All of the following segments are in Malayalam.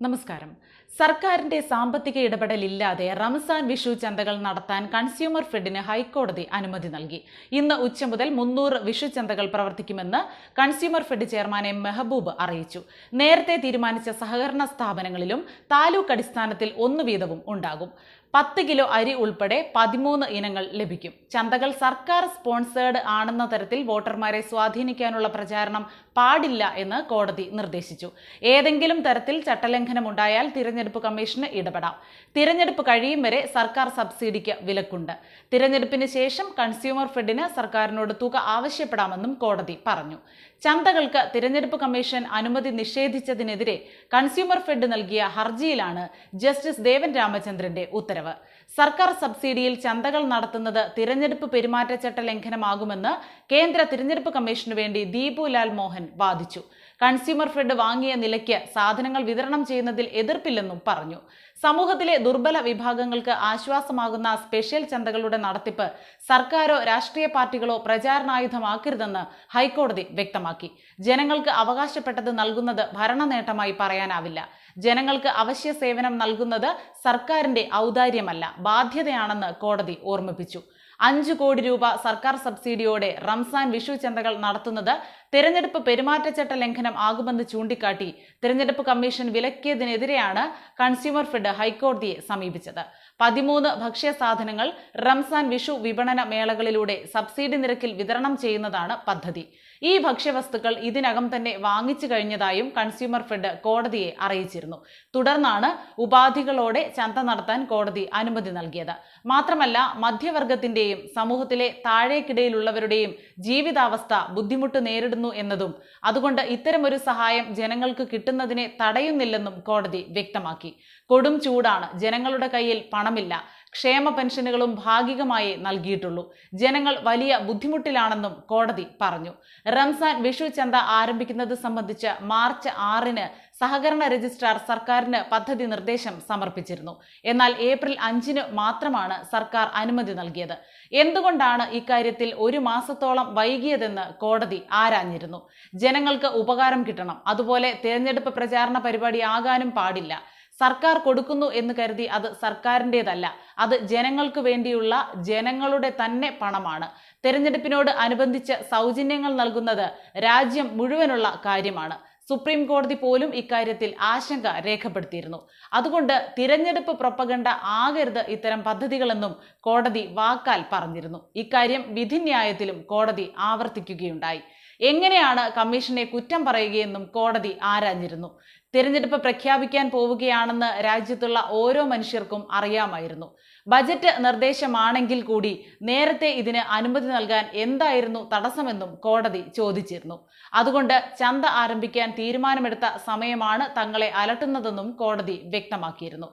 നമസ്കാരം. സർക്കാരിന്റെ സാമ്പത്തിക ഇടപെടലില്ലാതെ റംസാൻ വിഷു ചന്തകൾ നടത്താൻ കൺസ്യൂമർ ഫെഡിന് ഹൈക്കോടതി അനുമതി നൽകി. ഇന്ന് ഉച്ച മുതൽ മുന്നൂറ് വിഷു ചന്തകൾ പ്രവർത്തിക്കുമെന്ന് consumer fed chairman M Mehboob അറിയിച്ചു. നേരത്തെ തീരുമാനിച്ച സഹകരണ സ്ഥാപനങ്ങളിലും താലൂക്ക് അടിസ്ഥാനത്തിൽ ഒന്നു വീതവും ഉണ്ടാകും. പത്ത് കിലോ അരി ഉൾപ്പെടെ പതിമൂന്ന് ഇനങ്ങൾ ലഭിക്കും. ചന്തകൾ സർക്കാർ സ്പോൺസേഡ് ആണെന്ന തരത്തിൽ വോട്ടർമാരെ സ്വാധീനിക്കാനുള്ള പ്രചാരണം പാടില്ല എന്ന് കോടതി നിർദ്ദേശിച്ചു. ഏതെങ്കിലും തരത്തിൽ ചട്ടലംഘനം ഉണ്ടായാൽ തിരഞ്ഞെടുപ്പ് കമ്മീഷന് ഇടപെടാം. തിരഞ്ഞെടുപ്പ് കഴിയും വരെ സർക്കാർ സബ്സിഡിക്ക് വിലക്കുണ്ട്. തിരഞ്ഞെടുപ്പിന് ശേഷം കൺസ്യൂമർ ഫെഡിന് സർക്കാരിനോട് തുക ആവശ്യപ്പെടാമെന്നും കോടതി പറഞ്ഞു. ചന്തകൾക്ക് തിരഞ്ഞെടുപ്പ് കമ്മീഷൻ അനുമതി നിഷേധിച്ചതിനെതിരെ കൺസ്യൂമർ ഫെഡ് നൽകിയ ഹർജിയിലാണ് ജസ്റ്റിസ് ദേവൻ രാമചന്ദ്രന്റെ ഉത്തരവ്. സർക്കാർ സബ്സിഡിയിൽ ചന്തകൾ നടത്തുന്നത് തിരഞ്ഞെടുപ്പ് പെരുമാറ്റച്ചട്ട ലംഘനമാകുമെന്ന് കേന്ദ്ര തിരഞ്ഞെടുപ്പ് കമ്മീഷനു വേണ്ടി ദീപു ലാൽ മോഹൻ വാദിച്ചു. കൺസ്യൂമർ ഫെഡ് വാങ്ങിയ നിലയ്ക്ക് സാധനങ്ങൾ വിതരണം ചെയ്യുന്നതിൽ എതിർപ്പില്ലെന്നും പറഞ്ഞു. സമൂഹത്തിലെ ദുർബല വിഭാഗങ്ങൾക്ക് ആശ്വാസമാകുന്ന സ്പെഷ്യൽ ചന്തകളുടെ നടത്തിപ്പ് സർക്കാരോ രാഷ്ട്രീയ പാർട്ടികളോ പ്രചാരണായുധമാക്കരുതെന്ന് ഹൈക്കോടതി വ്യക്തമാക്കി. ജനങ്ങൾക്ക് അവകാശപ്പെട്ടത് നൽകുന്നത് ഭരണ നേട്ടമായി പറയാനാവില്ല. ജനങ്ങൾക്ക് അവശ്യ സേവനം നൽകുന്നത് സർക്കാരിന്റെ ഔദാര്യമല്ല ബാധ്യതയാണെന്ന് കോടതി ഓർമ്മിപ്പിച്ചു. അഞ്ചു കോടി രൂപ സർക്കാർ സബ്സിഡിയോടെ റംസാൻ വിഷു ചന്തകൾ നടത്തുന്നത് തെരഞ്ഞെടുപ്പ് പെരുമാറ്റച്ചട്ട ലംഘനം ആകുമെന്ന് ചൂണ്ടിക്കാട്ടി തെരഞ്ഞെടുപ്പ് കമ്മീഷൻ വിലക്കിയതിനെതിരെയാണ് കൺസ്യൂമർ ഫെഡ് ഹൈക്കോടതിയെ സമീപിച്ചത്. പതിമൂന്ന് ഭക്ഷ്യ സാധനങ്ങൾ റംസാൻ വിഷു വിപണന മേളകളിലൂടെ സബ്സിഡി നിരക്കിൽ വിതരണം ചെയ്യുന്നതാണ് പദ്ധതി. ഈ ഭക്ഷ്യവസ്തുക്കൾ ഇതിനകം തന്നെ വാങ്ങിച്ചു കഴിഞ്ഞതായും കൺസ്യൂമർ ഫെഡ് കോടതിയെ അറിയിച്ചിരുന്നു. തുടർന്നാണ് ഉപാധികളോടെ ചന്ത നടത്താൻ കോടതി അനുമതി നൽകിയത്. മാത്രമല്ല മധ്യവർഗത്തിന്റെയും സമൂഹത്തിലെ താഴേക്കിടയിലുള്ളവരുടെയും ജീവിതാവസ്ഥ ബുദ്ധിമുട്ട് നേരിടുന്നു എന്നതും അതുകൊണ്ട് ഇത്തരമൊരു സഹായം ജനങ്ങൾക്ക് കിട്ടുന്നതിനെ തടയുന്നില്ലെന്നും കോടതി വ്യക്തമാക്കി. കൊടും ചൂടാണ് ജനങ്ങളുടെ കയ്യിൽ പണമില്ല. ക്ഷേമ പെൻഷനുകളും ഭാഗികമായി നൽകിയിട്ടുള്ളൂ. ജനങ്ങൾ വലിയ ബുദ്ധിമുട്ടിലാണെന്നും കോടതി പറഞ്ഞു. റംസാൻ വിഷു ചന്ത ആരംഭിക്കുന്നത് സംബന്ധിച്ച് മാർച്ച് ആറിന് സഹകരണ രജിസ്ട്രാർ സർക്കാരിന് പദ്ധതി നിർദ്ദേശം സമർപ്പിച്ചിരുന്നു. എന്നാൽ ഏപ്രിൽ അഞ്ചിന് മാത്രമാണ് സർക്കാർ അനുമതി നൽകിയത്. എന്തുകൊണ്ടാണ് ഇക്കാര്യത്തിൽ ഒരു മാസത്തോളം വൈകിയതെന്ന് കോടതി ആരാഞ്ഞിരുന്നു? ജനങ്ങൾക്ക് ഉപകാരം കിട്ടണം. അതുപോലെ തെരഞ്ഞെടുപ്പ് പ്രചാരണ പരിപാടി ആകാനും പാടില്ല. സർക്കാർ കൊടുക്കുന്നു എന്ന് കരുതി അത് സർക്കാരിന്റെതല്ല. അത് ജനങ്ങൾക്ക് വേണ്ടിയുള്ള ജനങ്ങളുടെ തന്നെ പണമാണ്. തെരഞ്ഞെടുപ്പിനോട് അനുബന്ധിച്ച് സൗജന്യങ്ങൾ നൽകുന്നത് രാജ്യം മുഴുവനുള്ള കാര്യമാണ്. സുപ്രീം കോടതി പോലും ഇക്കാര്യത്തിൽ ആശങ്ക രേഖപ്പെടുത്തിയിരുന്നു. അതുകൊണ്ട് തിരഞ്ഞെടുപ്പ് പ്രൊപ്പഗണ്ട ആകരുത് ഇത്തരം പദ്ധതികളെന്നും കോടതി വാക്കാൽ പറഞ്ഞിരുന്നു. ഇക്കാര്യം വിധിന്യായത്തിലും കോടതി ആവർത്തിക്കുകയുണ്ടായി. എങ്ങനെയാണ് കമ്മീഷനെ കുറ്റം പറയുകയെന്നും കോടതി ആരാഞ്ഞിരുന്നു? തിരഞ്ഞെടുപ്പ് പ്രഖ്യാപിക്കാൻ പോവുകയാണെന്ന് രാജ്യത്തുള്ള ഓരോ മനുഷ്യർക്കും അറിയാമായിരുന്നു. ബജറ്റ് നിർദ്ദേശമാണെങ്കിൽ കൂടി നേരത്തെ ഇതിന് അനുമതി നൽകാൻ എന്തായിരുന്നു തടസ്സമെന്നും കോടതി ചോദിച്ചിരുന്നു. അതുകൊണ്ട് ചന്ത ആരംഭിക്കാൻ തീരുമാനമെടുത്ത സമയമാണ് തങ്ങളെ അലട്ടുന്നതെന്നും കോടതി വ്യക്തമാക്കിയിരുന്നു.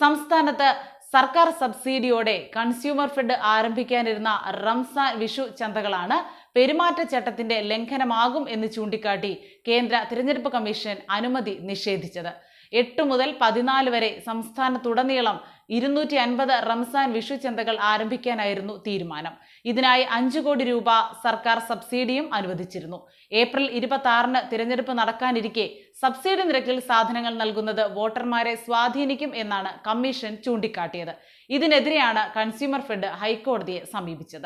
സംസ്ഥാനത്ത് സർക്കാർ സബ്സിഡിയോടെ കൺസ്യൂമർ ഫെഡ് ആരംഭിക്കാനിരുന്ന റംസാൻ വിഷു ചന്തകളാണ് പെരുമാറ്റച്ചട്ടത്തിന്റെ ലംഘനമാകും എന്ന് ചൂണ്ടിക്കാട്ടി കേന്ദ്ര തിരഞ്ഞെടുപ്പ് കമ്മീഷൻ അനുമതി നിഷേധിച്ചത്. എട്ട് മുതൽ പതിനാല് വരെ സംസ്ഥാനത്തുടനീളം ഇരുന്നൂറ്റി അൻപത് റംസാൻ വിഷു ചന്തകൾ ആരംഭിക്കാനായിരുന്നു തീരുമാനം. ഇതിനായി അഞ്ചു കോടി രൂപ സർക്കാർ സബ്സിഡിയും അനുവദിച്ചിരുന്നു. ഏപ്രിൽ ഇരുപത്തി ആറിന് തിരഞ്ഞെടുപ്പ് നടക്കാനിരിക്കെ സബ്സിഡി നിരക്കിൽ സാധനങ്ങൾ നൽകുന്നത് വോട്ടർമാരെ സ്വാധീനിക്കും എന്നാണ് കമ്മീഷൻ ചൂണ്ടിക്കാട്ടിയത്. ഇതിനെതിരെയാണ് കൺസ്യൂമർ ഫെഡ് ഹൈക്കോടതിയെ സമീപിച്ചത്.